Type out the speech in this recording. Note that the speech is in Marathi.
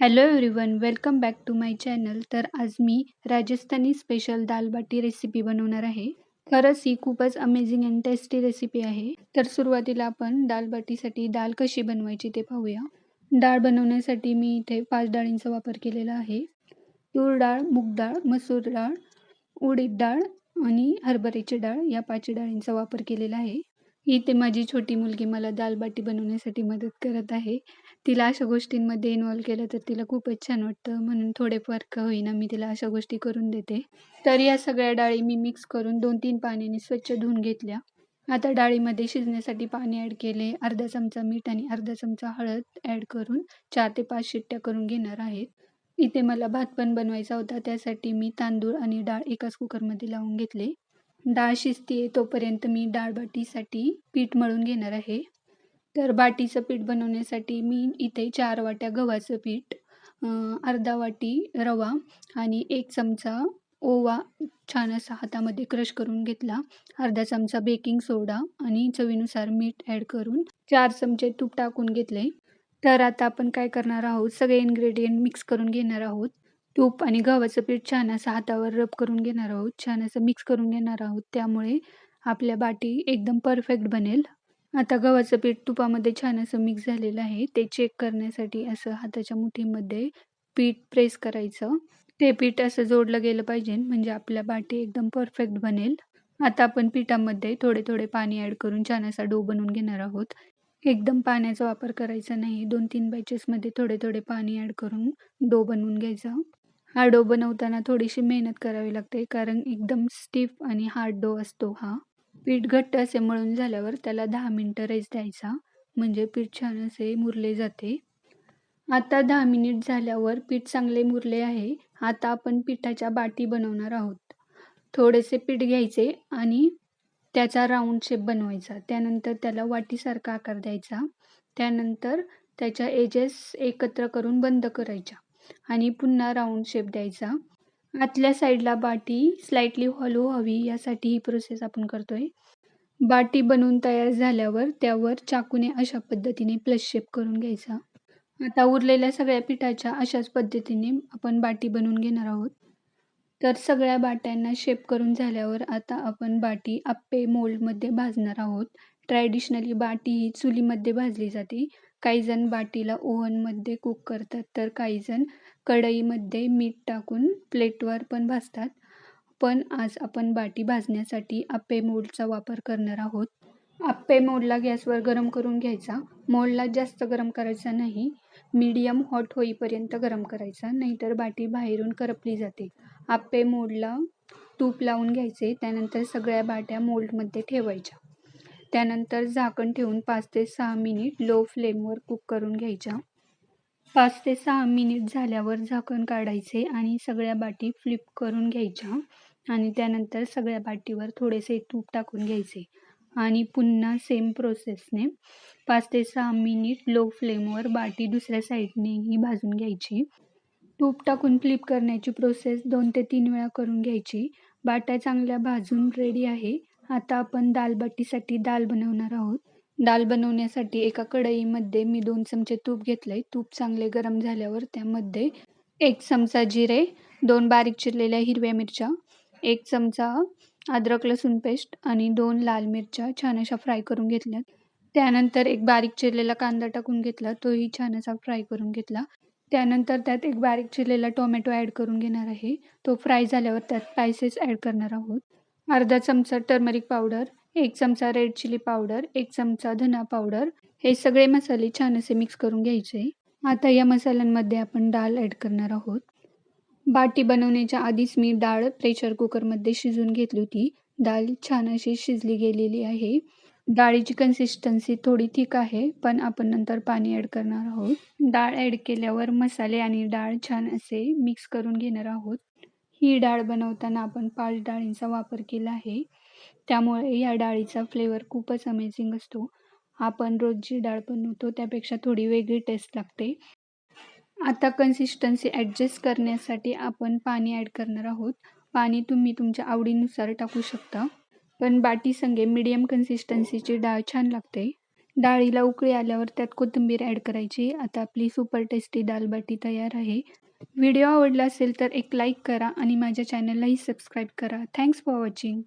Hello everyone welcome back to my channel तर आज मी राजस्थानी स्पेशल दालबाटी रेसिपी बनवणार आहे. खरंच ही खूपच अमेझिंग अँड टेस्टी रेसिपी आहे. तर सुरुवातीला आपण दाल बाटीसाठी डाळ कशी बनवायची ते पाहूया. डाळ बनवण्यासाठी मी इथे पाच डाळींचा वापर केलेला आहे. तूर डाळ मूग डाळ मसूर डाळ उडीद डाळ आणि हरभऱ्याची डाळ या पाच डाळींचा वापर केलेला आहे. इथे माझी छोटी मुलगी मला दालबाटी बनवण्यासाठी मदत करत आहे. तिला अशा गोष्टींमध्ये इन्व्हॉल्व केलं तर तिला खूपच छान वाटतं. म्हणून थोडेफार का होईना मी तिला अशा गोष्टी करून देते. तर या सगळ्या डाळी मी मिक्स करून दोन तीन पाण्याने स्वच्छ धुवून घेतल्या. आता डाळीमध्ये शिजण्यासाठी पाणी ॲड केले. अर्धा चमचा मीठ आणि अर्धा चमचा हळद ॲड करून चार ते पाच शिट्ट्या करून घेणार आहेत इथे मला भात पण बनवायचा होता. त्यासाठी मी तांदूळ आणि डाळ एकाच कुकरमध्ये लावून घेतले. डाळ शिजते तोपर्यंत मी डाळ बाटीसाठी पीठ मळून घेणार आहे. तर बाटीचं पीठ बनवण्यासाठी मी इथे चार वाट्या गव्हाचं पीठ अर्धा वाटी रवा आणि एक चमचा ओवा छान असा हातामध्ये क्रश करून घेतला. अर्धा चमचा बेकिंग सोडा आणि चवीनुसार मीठ ॲड करून चार चमचे तूप टाकून घेतले. तर आता आपण काय करणार आहोत? सगळे इन्ग्रेडियंट मिक्स करून घेणार आहोत. तूप आणि गव्हाचं पीठ छान असं हातावर रब करून घेणार आहोत. छान असं मिक्स करून घेणार आहोत. त्यामुळे आपल्या बाटी एकदम परफेक्ट बनेल. आता गव्हाचं पीठ तुपामध्ये छान असं मिक्स झालेलं आहे. ते चेक करण्यासाठी असं हाताच्या मुठीमध्ये पीठ प्रेस करायचं. ते पीठ असं जोडलं गेलं पाहिजे. म्हणजे आपल्या बाटी एकदम परफेक्ट बनेल. आता आपण पिठामध्ये थोडे थोडे पाणी ॲड करून छान असा डो बनवून घेणार आहोत. एकदम पाण्याचा वापर करायचा नाही. दोन तीन बॅचेसमध्ये थोडे थोडे पाणी ॲड करून डो बनवून घ्यायचा. हा डो बनवताना थोडीशी मेहनत करावी लागते कारण एकदम स्टीफ आणि हार्ड डो असतो हा. पीठ घट्ट असे मळून झाल्यावर त्याला दहा मिनटं रेस्ट द्यायचा म्हणजे पीठ छान असे मुरले जाते. आता दहा मिनिट झाल्यावर पीठ चांगले मुरले आहे आता आपण पिठाच्या बाटी बनवणार आहोत. थोडेसे पीठ घ्यायचे आणि त्याचा राऊंड शेप बनवायचा त्यानंतर त्याला वाटीसारखा आकार द्यायचा त्यानंतर त्याच्या एजेस एकत्र करून बंद करायच्या. आणि पुन्हा राऊंड शेप द्यायचा. आतल्या साईडला बाटी स्लाइटली हॉलो हवी यासाठी ही प्रोसेस आपण करतो आहे बाटी बनवून तयार झाल्यावर त्यावर चाकूने अशा पद्धतीने प्लस शेप करून घ्यायचा. आता उरलेल्या सगळ्या पिठाच्या अशाच पद्धतीने आपण बाटी बनवून घेणार आहोत. तर सगळ्या बाट्यांना शेप करून झाल्यावर आता आपण बाटी आप्पे मोल्डमध्ये भाजणार आहोत. ट्रॅडिशनली बाटी ही चुलीमध्ये भाजली जाते. काही जण बाटीला ओव्हनमध्ये कुक करतात तर काही जण कढईमध्ये मीठ टाकून प्लेटवर पण भाजतात. पण आज आपण बाटी भाजण्यासाठी आप्पे मोडचा वापर करणार आहोत. आप्पे मोडला गॅसवर गरम करून घ्यायचा. मोडला जास्त गरम करायचा नाही. मीडियम हॉट होईपर्यंत गरम करायचा नाहीतर बाटी बाहेरून करपली जाते. आप्पे मोडला तूप लावून घ्यायचे त्यानंतर सगळ्या बाट्या मोल्डमध्ये ठेवायच्या. त्यानंतर झाकण ठेवून पाच ते सहा मिनिट लो फ्लेमवर कुक करून घ्यायच्या. पाच ते सहा मिनिट झाल्यावर झाकण काढायचे आणि सगळ्या बाटी फ्लिप करून घ्यायच्या आणि त्यानंतर सगळ्या बाटीवर थोडेसे तूप टाकून घ्यायचे आणि पुन्हा सेम प्रोसेसने पाच ते सहा मिनिट लो फ्लेमवर बाटी दुसऱ्या साईडनेही भाजून घ्यायची. तूप टाकून फ्लिप करण्याची प्रोसेस दोन ते तीन वेळा करून घ्यायची. बाट्या चांगल्या भाजून रेडी आहे. आता आपण दालबाटीसाठी दाल बनवणार आहोत. दाल बनवण्यासाठी एका कढईमध्ये मी दोन चमचे तूप घेतले तूप चांगले गरम झाल्यावर त्यामध्ये एक चमचा जिरे दोन बारीक चिरलेल्या हिरव्या मिरच्या एक चमचा अद्रक लसूण पेस्ट आणि दोन लाल मिरच्या छान अशा फ्राय करून घेतल्यात. त्यानंतर एक बारीक चिरलेला कांदा टाकून घेतला. तोही छान असा फ्राय करून घेतला. त्यानंतर त्यात एक बारीक चिरलेला टोमॅटो ॲड करून घेणार आहे. तो फ्राय झाल्यावर त्यात स्पायसेस ॲड करणार आहोत. अर्धा चमचा टर्मरिक पावडर एक चमचा रेड चिली पावडर एक चमचा धना पावडर हे सगळे मसाले छान असे मिक्स करून घ्यायचे. आता या मसाल्यांमध्ये आपण डाळ ॲड करणार आहोत. बाटी बनवण्याच्या आधीच मी डाळ प्रेशर कुकरमध्ये शिजून घेतली होती. डाळ छान अशी शिजली गेलेली आहे. डाळीची कन्सिस्टन्सी थोडी थिक आहे पण आपण नंतर पाणी ॲड करणार आहोत. डाळ ॲड केल्यावर मसाले आणि डाळ छान असे मिक्स करून घेणार आहोत. ही डाळ बनवताना आपण पाच डाळींचा वापर केला आहे. त्यामुळे या डाळीचा फ्लेवर खूपच अमेझिंग असतो. आपण रोज जी डाळ बनवतो त्यापेक्षा थोडी वेगळी टेस्ट लागते. आता कन्सिस्टन्सी ॲडजस्ट करण्यासाठी आपण पाणी ॲड करणार आहोत. पाणी तुम्ही तुमच्या आवडीनुसार टाकू शकता. पण बाटी संगे मीडियम कन्सिस्टन्सीची डाळ छान लागते. डाळीला उकळी आल्यावर त्यात कोथिंबीर ॲड करायची. आता आपली सुपर टेस्टी दालबाटी तयार आहे. व्हिडिओ आवडला असेल तर एक लाईक करा आणि माझ्या चॅनललाही सबस्क्राईब करा. Thanks for watching.